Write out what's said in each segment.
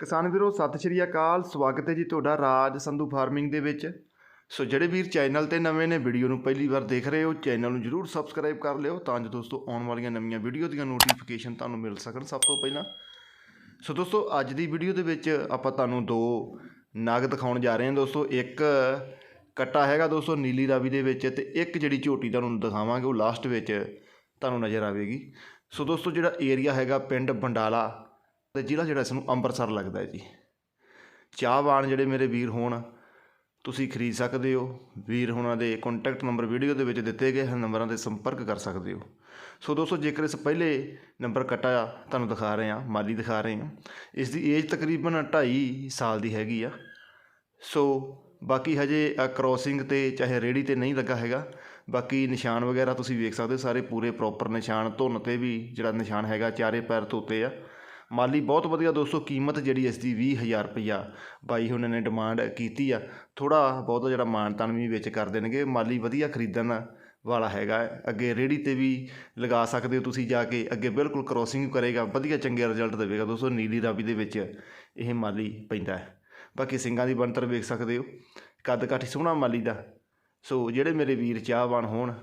ਕਿਸਾਨ ਵੀਰੋ, ਸਤਿ ਸ਼੍ਰੀ ਅਕਾਲ। ਸਵਾਗਤ ਹੈ ਜੀ ਤੁਹਾਡਾ ਰਾਜ ਸੰਧੂ ਫਾਰਮਿੰਗ ਦੇ ਵਿੱਚ। ਸੋ ਜਿਹੜੇ ਵੀਰ ਚੈਨਲ ਤੇ ਨਵੇਂ ਨੇ, ਵੀਡੀਓ ਨੂੰ ਪਹਿਲੀ ਵਾਰ ਦੇਖ ਰਹੇ ਹੋ, ਚੈਨਲ ਨੂੰ ਜਰੂਰ ਸਬਸਕ੍ਰਾਈਬ ਕਰ ਲਿਓ ਤਾਂ ਜੋ ਦੋਸਤੋ, ਆਉਣ ਵਾਲੀਆਂ ਨਵੀਆਂ ਵੀਡੀਓ ਦੀਆਂ ਨੋਟੀਫਿਕੇਸ਼ਨ ਤੁਹਾਨੂੰ ਮਿਲ ਸਕਣ ਸਭ ਤੋਂ ਪਹਿਲਾਂ। ਸੋ ਦੋਸਤੋ, ਅੱਜ ਦੀ ਵੀਡੀਓ ਦੇ ਵਿੱਚ ਆਪਾਂ ਤੁਹਾਨੂੰ ਦੋ ਨਾਗ ਦਿਖਾਉਣ ਜਾ ਰਹੇ ਹਾਂ ਦੋਸਤੋ। ਇੱਕ ਕੱਟਾ ਹੈਗਾ ਦੋਸਤੋ, ਨੀਲੀ ਰਾਵੀ ਦੇ ਵਿੱਚ ਤੇ ਇੱਕ ਜਿਹੜੀ ਝੋਟੀ ਤੁਹਾਨੂੰ ਦਿਖਾਵਾਂਗੇ, ਉਹ ਲਾਸਟ ਵਿੱਚ ਤੁਹਾਨੂੰ ਨਜ਼ਰ ਆਵੇਗੀ। ਸੋ ਦੋਸਤੋ, ਜਿਹੜਾ ਏਰੀਆ ਹੈਗਾ ਪਿੰਡ ਬੰਡਾਲਾ ਤੇ ਜ਼ਿਲ੍ਹਾ ਜਿਹੜਾ ਇਸ ਨੂੰ ਅੰਮ੍ਰਿਤਸਰ ਲੱਗਦਾ ਹੈ ਜੀ। ਚਾਹਵਾਨ ਜਿਹੜੇ ਮੇਰੇ ਵੀਰ ਹੋਣ, ਤੁਸੀਂ ਖਰੀਦ ਸਕਦੇ ਹੋ। ਵੀਰ ਹੋਣਾ ਦੇ ਕੰਟੈਕਟ ਨੰਬਰ ਵੀਡੀਓ ਦੇ ਵਿੱਚ ਦਿੱਤੇ ਗਏ ਹਨ, ਨੰਬਰਾਂ ਤੇ ਸੰਪਰਕ ਕਰ ਸਕਦੇ ਹੋ। ਸੋ ਦੋਸਤੋ, ਜੇਕਰ ਇਸ ਪਹਿਲੇ ਨੰਬਰ ਕੱਟਾ ਤੁਹਾਨੂੰ ਦਿਖਾ ਰਹੇ ਹਾਂ, ਮਾਲੀ ਦਿਖਾ ਰਹੇ ਹਾਂ, ਇਸ ਦੀ ਏਜ ਤਕਰੀਬਨ 2.5 ਸਾਲ ਦੀ ਹੈਗੀ ਆ। ਸੋ ਬਾਕੀ ਹਜੇ ਕ੍ਰੋਸਿੰਗ ਤੇ ਚਾਹੇ ਰੇੜੀ ਤੇ ਨਹੀਂ ਲੱਗਾ ਹੈਗਾ, ਬਾਕੀ ਨਿਸ਼ਾਨ ਵਗੈਰਾ ਤੁਸੀਂ ਵੇਖ ਸਕਦੇ ਹੋ, ਸਾਰੇ ਪੂਰੇ ਪ੍ਰੋਪਰ ਨਿਸ਼ਾਨ ਧੁੰਨ ਤੇ ਵੀ ਜਿਹੜਾ ਨਿਸ਼ਾਨ ਹੈਗਾ, ਚਾਰੇ ਪੈਰ ਧੋਤੇ ਆ। ਮਾਲੀ ਬਹੁਤ ਵਧੀਆ ਦੋਸਤੋ, ਕੀਮਤ ਜਿਹੜੀ ਇਸ ਦੀ 20000 ਰੁਪਈਆ ਬਾਈ ਉਹਨਾਂ ਨੇ ਡਿਮਾਂਡ ਕੀਤੀ ਆ। ਥੋੜਾ ਬਹੁਤ ਜਿਹੜਾ ਮਾਨਤਾਨ ਵੀ ਵਿੱਚ ਕਰ ਦੇਣਗੇ। ਮਾਲੀ ਵਧੀਆ ਖਰੀਦਣ ਵਾਲਾ ਹੈਗਾ ਅੱਗੇ ਰੇੜੀ ਤੇ ਵੀ ਲਗਾ ਸਕਦੇ ਹੋ ਤੁਸੀਂ ਜਾ ਕੇ। ਅੱਗੇ ਬਿਲਕੁਲ ਕ੍ਰੋਸਿੰਗ ਕਰੇਗਾ, ਵਧੀਆ ਚੰਗੇ ਰਿਜ਼ਲਟ ਦੇਵੇਗਾ ਦੋਸਤੋ, ਨੀਲੀ ਰਾਵੀ ਦੇ ਵਿੱਚ ਇਹ ਮਾਲੀ ਪੈਂਦਾ ਹੈ। ਬਾਕੀ ਸਿੰਘਾਂ ਦੀ ਬਣਤਰ ਵੇਖ ਸਕਦੇ ਹੋ। ਕੱਦ ਕਾਠੀ ਸੋਹਣਾ ਮਾਲੀ ਦਾ। ਸੋ ਜਿਹੜੇ ਮੇਰੇ ਵੀਰ ਚਾਹਵਾਨ ਹੋਣ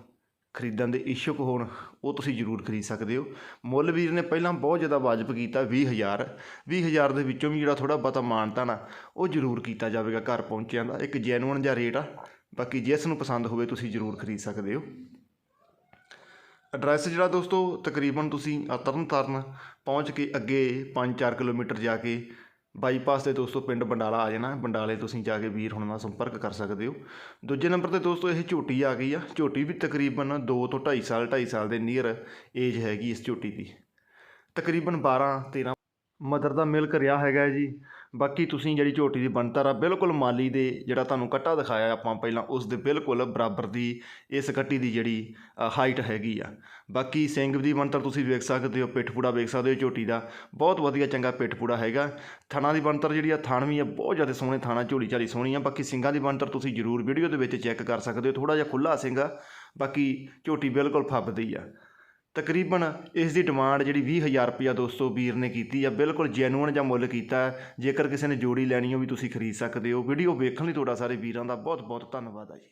ਖਰੀਦਣ ਦੇ ਇਛੁਕ ਹੋਣ ਉਹ ਤੁਸੀਂ ਜ਼ਰੂਰ ਖਰੀਦ ਸਕਦੇ ਹੋ। ਮੁੱਲ ਵੀਰ ਨੇ ਪਹਿਲਾਂ ਬਹੁਤ ਜ਼ਿਆਦਾ ਵਾਜਬ ਕੀਤਾ 20000 20000 ਦੇ ਵਿੱਚੋਂ ਵੀ ਜਿਹੜਾ ਥੋੜਾ ਬਹੁਤਾ ਮਾਨਤਾ ਨਾ ਉਹ ਜ਼ਰੂਰ ਕੀਤਾ ਜਾਵੇਗਾ ਘਰ ਪਹੁੰਚਿਆਂ ਦਾ। ਇੱਕ ਜੈਨੂਅਨ ਜਿਹਾ ਰੇਟ ਆ। ਬਾਕੀ ਜਿਸ ਨੂੰ ਪਸੰਦ ਹੋਵੇ ਤੁਸੀਂ ਜ਼ਰੂਰ ਖਰੀਦ ਸਕਦੇ ਹੋ। ਐਡਰੈਸ ਜਿਹੜਾ ਦੋਸਤੋ ਤਕਰੀਬਨ ਤੁਸੀਂ ਅ, ਤਰਨਤਾਰਨ ਪਹੁੰਚ ਕੇ ਅੱਗੇ 5-4 ਕਿਲੋਮੀਟਰ ਜਾ ਕੇ ਬਾਈਪਾਸ ਤੇ ਦੋਸਤੋ ਪਿੰਡ ਬੰਡਾਲਾ ਆ ਜਾਣਾ। ਬੰਡਾਲੇ ਤੁਸੀਂ ਜਾ ਕੇ ਵੀਰ ਹੁਣ ਨਾਲ ਸੰਪਰਕ ਕਰ ਸਕਦੇ ਹੋ। ਦੂਜੇ ਨੰਬਰ ਤੇ ਦੋਸਤੋ ਇਹ ਝੋਟੀ ਆ ਗਈ ਆ। ਝੋਟੀ ਵੀ ਤਕਰੀਬਨ 2 ਤੋਂ 2.5 ਸਾਲ 2.5 ਸਾਲ ਦੇ ਨੀਅਰ ਏਜ ਹੈਗੀ ਇਸ ਝੋਟੀ ਦੀ। ਤਕਰੀਬਨ 12 13 ਮਦਰ ਦਾ ਮਿਲਕ ਰਿਹਾ ਹੈਗਾ ਜੀ। ਬਾਕੀ ਤੁਸੀਂ ਜਿਹੜੀ ਝੋਟੀ ਦੀ ਬਣਤਰ ਆ, ਬਿਲਕੁਲ ਮਾਲੀ ਦੇ ਜਿਹੜਾ ਤੁਹਾਨੂੰ ਕੱਟਾ ਦਿਖਾਇਆ ਆਪਾਂ ਪਹਿਲਾਂ, ਉਸ ਦੇ ਬਿਲਕੁਲ ਬਰਾਬਰ ਦੀ ਇਸ ਕੱਟੀ ਦੀ ਜਿਹੜੀ ਹਾਈਟ ਹੈਗੀ ਆ। ਬਾਕੀ ਸਿੰਘ ਦੀ ਬਣਤਰ ਤੁਸੀਂ ਵੇਖ ਸਕਦੇ ਹੋ, ਪਿੱਠ ਪੂੜਾ ਵੇਖ ਸਕਦੇ ਹੋ ਝੋਟੀ ਦਾ। ਬਹੁਤ ਵਧੀਆ ਚੰਗਾ ਪਿੱਠ ਪੂੜਾ ਹੈਗਾ। ਥਣਾ ਦੀ ਬਣਤਰ ਜਿਹੜੀ ਆ, ਥਣ ਵੀ ਆ, ਬਹੁਤ ਜ਼ਿਆਦਾ ਸੋਹਣੇ ਥਾਣਾ, ਝੋਲੀ ਝਾਲੀ ਸੋਹਣੀ ਆ। ਬਾਕੀ ਸਿੰਘਾਂ ਦੀ ਬਣਤਰ ਤੁਸੀਂ ਜ਼ਰੂਰ ਵੀਡੀਓ ਦੇ ਵਿੱਚ ਚੈੱਕ ਕਰ ਸਕਦੇ ਹੋ ਥੋੜਾ ਜਿਹਾ ਖੁੱਲਾ ਸਿੰਘ ਆ। ਬਾਕੀ ਝੋਟੀ ਬਿਲਕੁਲ ਫੱਬਦੀ ਆ। ਤਕਰੀਬਨ ਇਸ ਦੀ ਡਿਮਾਂਡ ਜਿਹੜੀ 20000 ਰੁਪਇਆ ਦੋਸਤੋ ਵੀਰ ਨੇ ਕੀਤੀ ਆ, ਬਿਲਕੁਲ ਜੈਨੂਅਨ ਜਾਂ ਮੁੱਲ ਕੀਤਾ ਜੇਕਰ ਕਿਸੇ ਨੇ ਜੋੜੀ ਲੈਣੀ ਹੋ ਵੀ ਤੁਸੀਂ ਖਰੀਦ ਸਕਦੇ ਹੋ। ਵੀਡੀਓ ਵੇਖਣ ਲਈ ਤੁਹਾਡਾ ਸਾਰੇ ਵੀਰਾਂ ਦਾ ਬਹੁਤ ਬਹੁਤ ਧੰਨਵਾਦ ਆ ਜੀ।